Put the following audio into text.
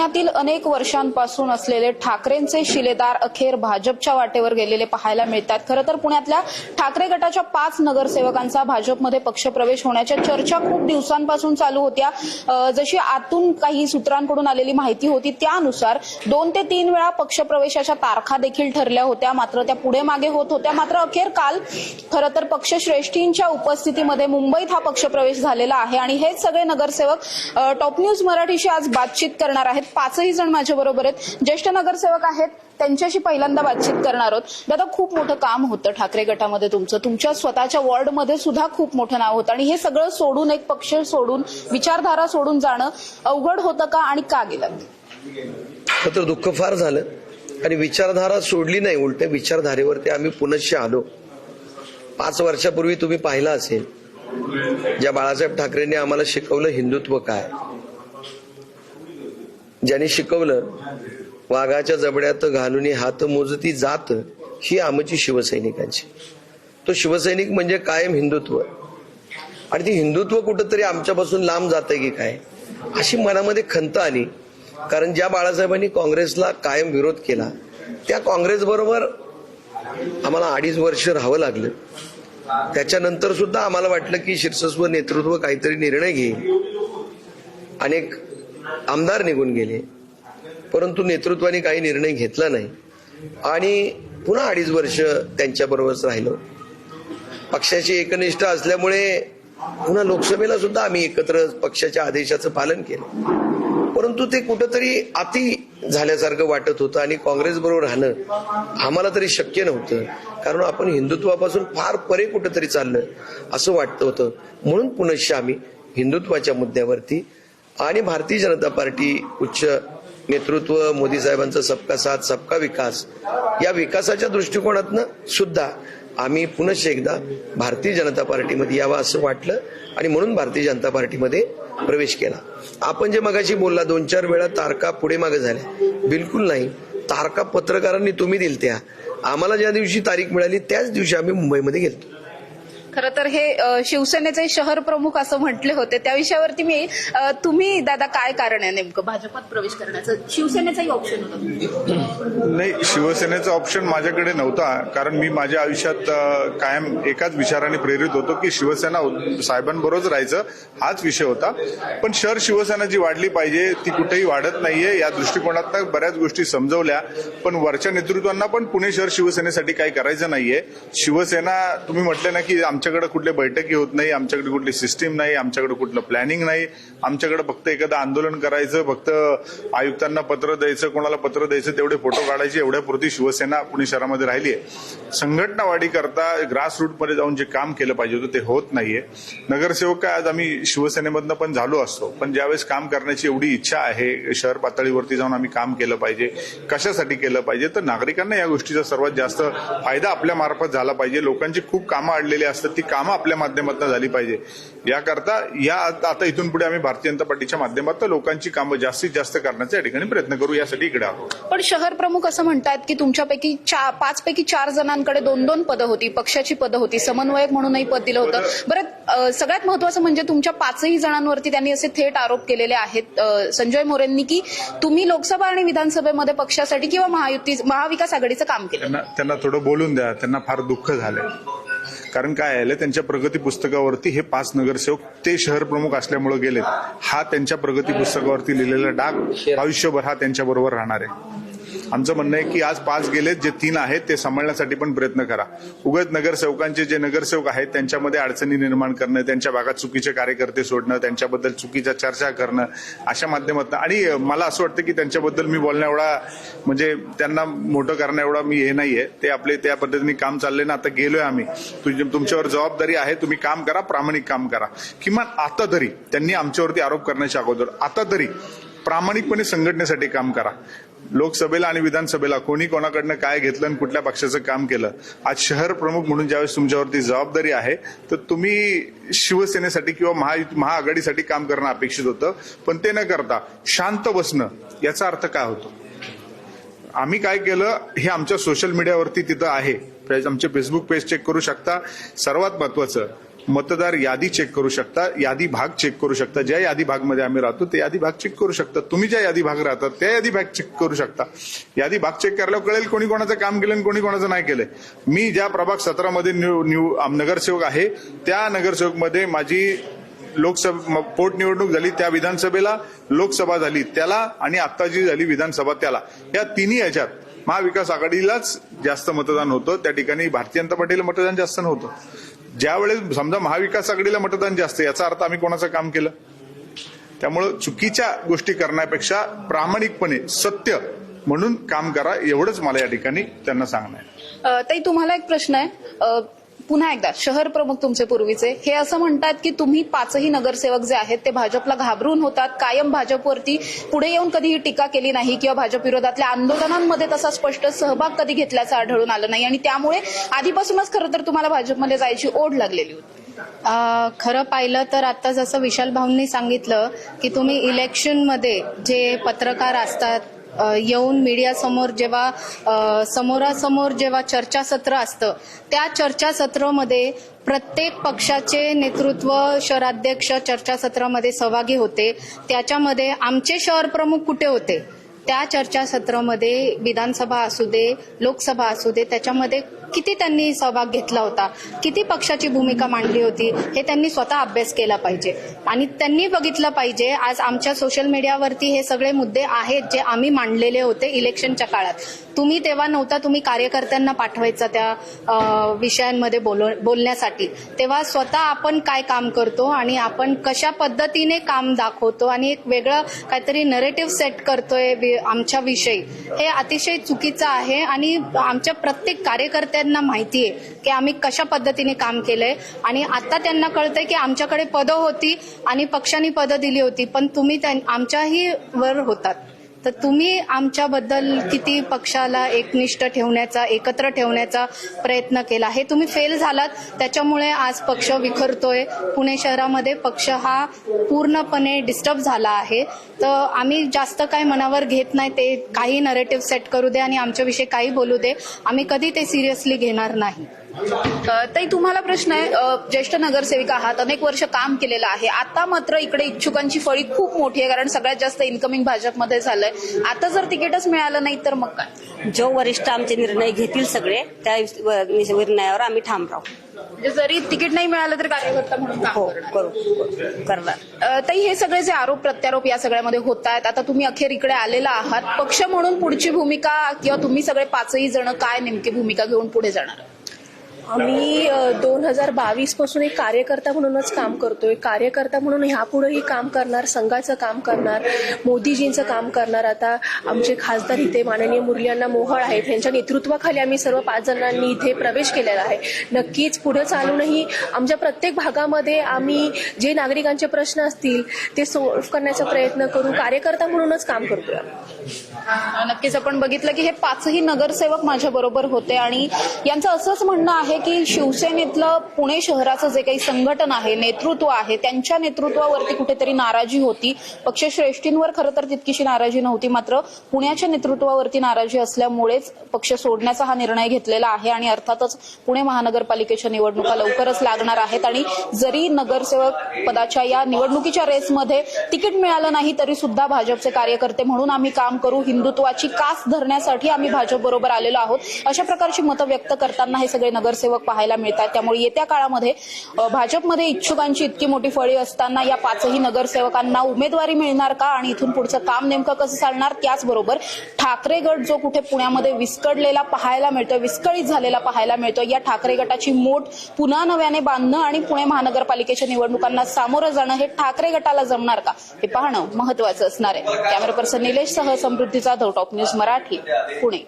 पुण्यातील अनेक वर्षांपासून असलेले ठाकरेंचे शिलेदार अखेर भाजपच्या वाटेवर गेलेले पाहायला मिळतात. खरं तर पुण्यातल्या ठाकरे गटाच्या पाच नगरसेवकांचा भाजपमध्ये पक्षप्रवेश होण्याच्या चर्चा खूप दिवसांपासून चालू होत्या. जशी आतून काही सूत्रांकडून आलेली माहिती होती त्यानुसार दोन ते तीन वेळा पक्षप्रवेशाच्या तारखा देखील ठरल्या होत्या. मात्र त्या पुढे मागे होत होत्या. मात्र अखेर काल खरं तर पक्षश्रेष्ठींच्या उपस्थितीमध्ये मुंबईत हा पक्षप्रवेश झालेला आहे. आणि हेच सगळे नगरसेवक टॉप न्यूज मराठीशी आज बातचीत करणार आहेत. पाचही जण माझ्या बरोबर आहेत. ज्येष्ठ नगरसेवक आहेत त्यांच्याशी पहिल्यांदा बातचीत करणार आहोत. दादा खूप मोठं काम होतं ठाकरे गटामध्ये तुमचं. तुमच्या स्वतःच्या वॉर्डमध्ये सुद्धा खूप मोठं नाव होतं. आणि हे सगळं सोडून एक पक्ष सोडून विचारधारा सोडून जाणं अवघड होतं का आणि का गेलं? तर दुःख फार झालं. आणि विचारधारा सोडली नाही उलट विचारधारेवरती आम्ही पुनश्च आलो. पाच वर्षापूर्वी तुम्ही पाहिलं असेल ज्या बाळासाहेब ठाकरेंनी आम्हाला शिकवलं हिंदुत्व काय. ज्यांनी शिकवलं वाघाच्या जबड्यात घालून हात मोजती जात ही आमची शिवसैनिकांची. तो शिवसैनिक म्हणजे कायम हिंदुत्व. आणि ती हिंदुत्व कुठंतरी आमच्यापासून लांब जाते की काय? अशी मनामध्ये खंत आली. कारण ज्या बाळासाहेबांनी काँग्रेसला कायम विरोध केला त्या काँग्रेस बरोबर आम्हाला अडीच वर्ष राहावं लागलं. त्याच्यानंतर सुद्धा आम्हाला वाटलं की शीर्षस्व नेतृत्व काहीतरी निर्णय घेईल. अनेक आमदार निघून गेले. परंतु नेतृत्वाने काही निर्णय घेतला नाही. आणि पुन्हा अडीच वर्ष त्यांच्याबरोबरच राहिलो. पक्षाची एकनिष्ठ असल्यामुळे पुन्हा लोकसभेला सुद्धा आम्ही एकत्र पक्षाच्या आदेशाचं पालन केलं. परंतु ते कुठंतरी अति झाल्यासारखं वाटत होतं आणि काँग्रेस बरोबर राहणं आम्हाला तरी शक्य नव्हतं. कारण आपण हिंदुत्वापासून फार परे कुठंतरी चाललं असं वाटतं होतं. म्हणून पुनश्च आम्ही हिंदुत्वाच्या मुद्द्यावरती आणि भारतीय जनता पार्टी उच्च नेतृत्व मोदी साहेबांचं सबका साथ सबका विकास या विकासाच्या दृष्टिकोनातनं सुद्धा आम्ही पुनश्च एकदा भारतीय जनता पार्टीमध्ये यावं असं वाटलं आणि म्हणून भारतीय जनता पार्टीमध्ये प्रवेश केला. आपण जे मगाशी बोलला दोन चार वेळा तारका पुढे मागे झाल्या. बिलकुल नाही. तारका पत्रकारांनी तुम्ही दिलत्या. आम्हाला ज्या दिवशी तारीख मिळाली त्याच दिवशी आम्ही मुंबईमध्ये गेलो खरं तर हे शिवसेनेचे शहर प्रमुख असं म्हटले होते. त्या विषयावरती मी तुम्ही दादा काय कारण आहे नेमकं भाजपात प्रवेश करण्याचं? शिवसेनेचाही ऑप्शन होता. नाही शिवसेनेचा ऑप्शन माझ्याकडे नव्हता कारण मी माझ्या आयुष्यात कायम एकाच विचाराने प्रेरित होतो की शिवसेना हो, साहेबांबरोबर राहायचं हाच विषय होता. पण शहर शिवसेना जी वाढली पाहिजे ती कुठेही वाढत नाहीये. या दृष्टिकोनात बऱ्याच गोष्टी समजवल्या पण वरच्या नेतृत्वांना पण पुणे शहर शिवसेनेसाठी काही करायचं नाहीये. शिवसेना तुम्ही म्हटले ना की आमच्या आमच्याकडे कुठल्या बैठकी होत नाही आमच्याकडे कुठली सिस्टीम नाही आमच्याकडे कुठलं प्लॅनिंग नाही. आमच्याकडे फक्त एखादं आंदोलन करायचं फक्त आयुक्तांना पत्र द्यायचं कोणाला पत्र द्यायचं तेवढे फोटो काढायचे. एवढ्यापुरती शिवसेना पुणे शहरामध्ये राहिली आहे संघटनावाढी करता ग्रास रूटमध्ये जाऊन जे काम केलं पाहिजे होतं ते होत नाहीये. नगरसेवक काय आज आम्ही शिवसेनेमधनं पण झालो असतो. पण ज्यावेळेस काम करण्याची एवढी इच्छा आहे शहर पातळीवरती जाऊन आम्ही काम केलं पाहिजे कशासाठी केलं पाहिजे तर नागरिकांना या गोष्टीचा सर्वात जास्त फायदा आपल्या मार्फत झाला पाहिजे. लोकांची खूप कामं अडलेली असतात ती कामं आपल्या माध्यमातून झाली पाहिजे. याकरता या आता इथून पुढे आम्ही भारतीय जनता पार्टीच्या माध्यमातून लोकांची कामं जास्तीत जास्त करण्याचा या ठिकाणी प्रयत्न करू यासाठी इकडे आलो पण शहर प्रमुख असं म्हणतात की तुमच्यापैकी चा- पाच पैकी चार जणांकडे दोन दोन पदं होती पक्षाची पदं होती समन्वयक म्हणूनही पद दिलं होतं. बरं. सगळ्यात महत्वाचं म्हणजे तुमच्या पाचही जणांवरती त्यांनी असे थेट आरोप केलेले आहेत. संजय मोरेंनी की तुम्ही लोकसभा आणि विधानसभेमध्ये पक्षासाठी किंवा महायुती महाविकास आघाडीचं काम केलं. त्यांना त्यांना थोडं बोलून द्या त्यांना फार दुःख झालंय. कारण काय आलं त्यांच्या प्रगती पुस्तकावरती हे पाच नगरसेवक ते शहर प्रमुख असल्यामुळे गेलेत. हा त्यांच्या प्रगती पुस्तकावरती लिहिलेला डाग आयुष्यभर हा त्यांच्याबरोबर राहणार आहे. आमचं म्हणणं आहे की आज पाच गेलेत जे तीन आहेत ते सांभाळण्यासाठी पण प्रयत्न करा. उगत नगरसेवकांचे जे नगरसेवक आहेत त्यांच्यामध्ये अडचणी निर्माण करणं त्यांच्या भागात चुकीचे कार्यकर्ते सोडणं त्यांच्याबद्दल चुकीच्या चर्चा करणं अशा माध्यमातून. आणि मला असं वाटतं की त्यांच्याबद्दल मी बोलण्या एवढा म्हणजे त्यांना मोठं करणं एवढा मी हे नाहीये. ते आपले त्या पद्धतीने काम चालले ना आता गेलोय आम्ही. तुमच्यावर जबाबदारी आहे तुम्ही काम करा प्रामाणिक काम करा. किमान आता तरी त्यांनी आमच्यावरती आरोप करण्याच्या अगोदर आता तरी प्रामाणिकपणे संघटनेसाठी काम करा. लोकसभेला आणि विधानसभेला कोणी कोणाकडनं काय घेतलं आणि कुठल्या पक्षाचं काम केलं? आज शहर प्रमुख म्हणून ज्यावेळेस तुमच्यावरती जबाबदारी आहे तर तुम्ही शिवसेनेसाठी किंवा महा महाआघाडीसाठी काम करणं अपेक्षित होतं पण ते न करता शांत बसणं याचा अर्थ काय होतो? आम्ही काय केलं हे आमच्या सोशल मीडियावरती तिथं आहे. आमचे फेसबुक पेज चेक करू शकता. सर्वात महत्वाचं मतदार यादी चेक करू शकता यादी भाग चेक करू शकता. ज्या यादी भागमध्ये आम्ही राहतो ते यादी भाग चेक करू शकता. तुम्ही ज्या यादी भाग राहतात त्या यादी भाग चेक करू शकता. यादी भाग चेक करायला कळेल कोणी कोणाचं काम केलं आणि कोणी कोणाचं नाही केलंय मी ज्या प्रभाग सतरामध्ये न्यू न्यू आम- नगरसेवक आहे त्या नगरसेवकमध्ये माझी लोकसभा पोटनिवडणूक झाली त्या विधानसभेला लोकसभा झाली त्याला आणि आता जी झाली विधानसभा त्याला. या तिन्ही याच्यात महाविकास आघाडीलाच जास्त मतदान होतं. त्या ठिकाणी भारतीय जनता पार्टीला मतदान जास्त नव्हतं. ज्यावेळेस समजा महाविकास आघाडीला मतदान जास्त याचा अर्थ आम्ही कोणाचं काम केलं? त्यामुळं चुकीच्या गोष्टी करण्यापेक्षा प्रामाणिकपणे सत्य म्हणून काम करा एवढंच मला या ठिकाणी त्यांना सांगणं आहे. ताई तुम्हाला एक प्रश्न आहे. पुन्हा एकदा शहर प्रमुख तुमचे पूर्वीचे हे असं म्हणतात की तुम्ही पाचही नगरसेवक जे आहेत ते भाजपला घाबरून होतात कायम भाजपवरती पुढे येऊन कधीही टीका केली नाही किंवा भाजप विरोधातल्या आंदोलनांमध्ये तसा स्पष्ट सहभाग कधी घेतल्याचं आढळून आलं नाही. आणि त्यामुळे आधीपासूनच खरं तर तुम्हाला भाजपमध्ये जायची ओढ लागलेली होती. खरं पाहिलं तर आता जसं विशाल भाऊंनी सांगितलं की तुम्ही इलेक्शनमध्ये जे पत्रकार असतात येऊन मीडियासमोर जेव्हा समोरासमोर जेव्हा चर्चासत्र असतं त्या चर्चासत्रामध्ये प्रत्येक पक्षाचे नेतृत्व शहराध्यक्ष चर्चासत्रामध्ये सहभागी होते. त्याच्यामध्ये आमचे शहर प्रमुख कुठे होते? त्या चर्चासत्रामध्ये विधानसभा असू दे लोकसभा असू दे त्याच्यामध्ये किती त्यांनी सहभाग घेतला होता? किती पक्षाची भूमिका मांडली होती? हे त्यांनी स्वतः अभ्यास केला पाहिजे. आणि त्यांनी बघितलं पाहिजे आज आमच्या सोशल मीडियावरती हे सगळे मुद्दे आहेत जे आम्ही मांडलेले होते इलेक्शनच्या काळात. तुम्ही तेव्हा नव्हता तुम्ही कार्यकर्त्यांना पाठवायचा त्या विषयांमध्ये बोल- बोलण्यासाठी. तेव्हा स्वतः आपण काय काम करतो आणि आपण कशा पद्धतीने काम दाखवतो आणि एक वेगळं काहीतरी नरेटिव्ह सेट करतोय वि- आमच्या विषयी. हे अतिशय चुकीचं आहे आणि आमच्या प्रत्येक कार्यकर्त्या त्यांना माहिती आहे की आम्ही कशा पद्धतीने काम केलंय. आणि आता त्यांना कळतंय की आमच्याकडे पदं होती आणि पक्षांनी पदं दिली होती पण तुम्ही त्यां- आमच्याही वर होतात. तर तुम्ही आमच्याबद्दल किती पक्षाला एकनिष्ठ ठेवण्याचा एकत्र ठेवण्याचा प्रयत्न केला? हे तुम्ही फेल झालात. त्याच्यामुळे आज पक्ष विखरतोय. पुणे शहरामध्ये पक्ष हा पूर्णपणे डिस्टर्ब झाला आहे. तर आम्ही जास्त काय मनावर घेत नाही. ते काही नरेटिव्ह सेट करू दे आणि आमच्याविषयी काही बोलू दे. आम्ही कधी ते सिरियसली घेणार नाही. ताई तुम्हाला प्रश्न आहे. ज्येष्ठ नगरसेविका आहात अनेक वर्ष काम केलेलं आहे. आता मात्र इकडे इच्छुकांची फळी खूप मोठी आहे कारण सगळ्यात जास्त इन्कमिंग भाजपमध्ये झालंय. आता जर तिकीटच मिळालं नाही तर मग काय? जो वरिष्ठ आमचे निर्णय घेतील सगळे त्या निर्णयावर आम्ही ठाम राहू. म्हणजे जरी तिकीट नाही मिळालं तरी कार्यकर्ता म्हणून हो करणार. ताई हे सगळे जे आरोप प्रत्यारोप या सगळ्यामध्ये होत आहेत आता तुम्ही अखेर इकडे आलेला आहात. पक्ष म्हणून पुढची भूमिका किंवा तुम्ही सगळे पाचही जण काय नेमकी भूमिका घेऊन पुढे जाणार? आम्ही दोन हजार बावीसपासून एक कार्यकर्ता म्हणूनच काम करतोय. कार्यकर्ता म्हणून ह्यापुढेही काम करणार संघाचं काम करणार मोदीजींचं काम करणार. आता आमचे खासदार इथे माननीय मुरलींना मोहळ आहेत. यांच्या नेतृत्वाखाली आम्ही सर्व पाच जणांनी इथे प्रवेश केलेला आहे. नक्कीच पुढे चालूनही आमच्या प्रत्येक भागामध्ये आम्ही जे नागरिकांचे प्रश्न असतील ते सॉल्व्ह करण्याचा प्रयत्न करू कार्यकर्ता म्हणूनच काम करतोय नक्कीच आपण बघितलं की हे पाचही नगरसेवक माझ्या बरोबर होते आणि यांचं असंच म्हणणं आहे की शिवसेनेतलं पुणे शहराचं जे काही संघटन आहे नेतृत्व आहे त्यांच्या नेतृत्वावरती कुठेतरी नाराजी होती. पक्षश्रेष्ठींवर खरं तर तितकीशी नाराजी नव्हती मात्र पुण्याच्या नेतृत्वावरती नाराजी असल्यामुळेच पक्ष सोडण्याचा हा निर्णय घेतलेला आहे आणि अर्थातच पुणे महानगरपालिकेच्या निवडणुका लवकरच लागणार आहेत आणि जरी नगरसेवक पदाच्या या निवडणुकीच्या रेसमध्ये तिकीट मिळालं नाही तरी सुद्धा भाजपचे कार्यकर्ते म्हणून आम्ही काम करू हिंदुत्वाची कास धरण्यासाठी आम्ही भाजप बरोबर आलेलो आहोत. अशा प्रकारची मतं व्यक्त करताना हे सगळे नगरसेवक पाहायला मिळतात. त्यामुळे येत्या काळामध्ये भाजपमध्ये इच्छुकांची इतकी मोठी फळी असताना या पाचही नगरसेवकांना उमेदवारी मिळणार का आणि इथून पुढचं काम नेमकं कसं चालणार? त्याचबरोबर ठाकरे गट जो कुठे पुण्यामध्ये विस्कडलेला पाहायला मिळतो विस्कळीत झालेला पाहायला मिळतो या ठाकरे गटाची मोठ पुन्हा नव्याने बांधणं आणि पुणे महानगरपालिकेच्या निवडणुकांना सामोरं जाणं हे ठाकरे गटाला जमणार का? हे पाहणं महत्वाचं असणार आहे. कॅमेरा पर्सन निलेश सह समृद्धीचा the top news Marathi Pune.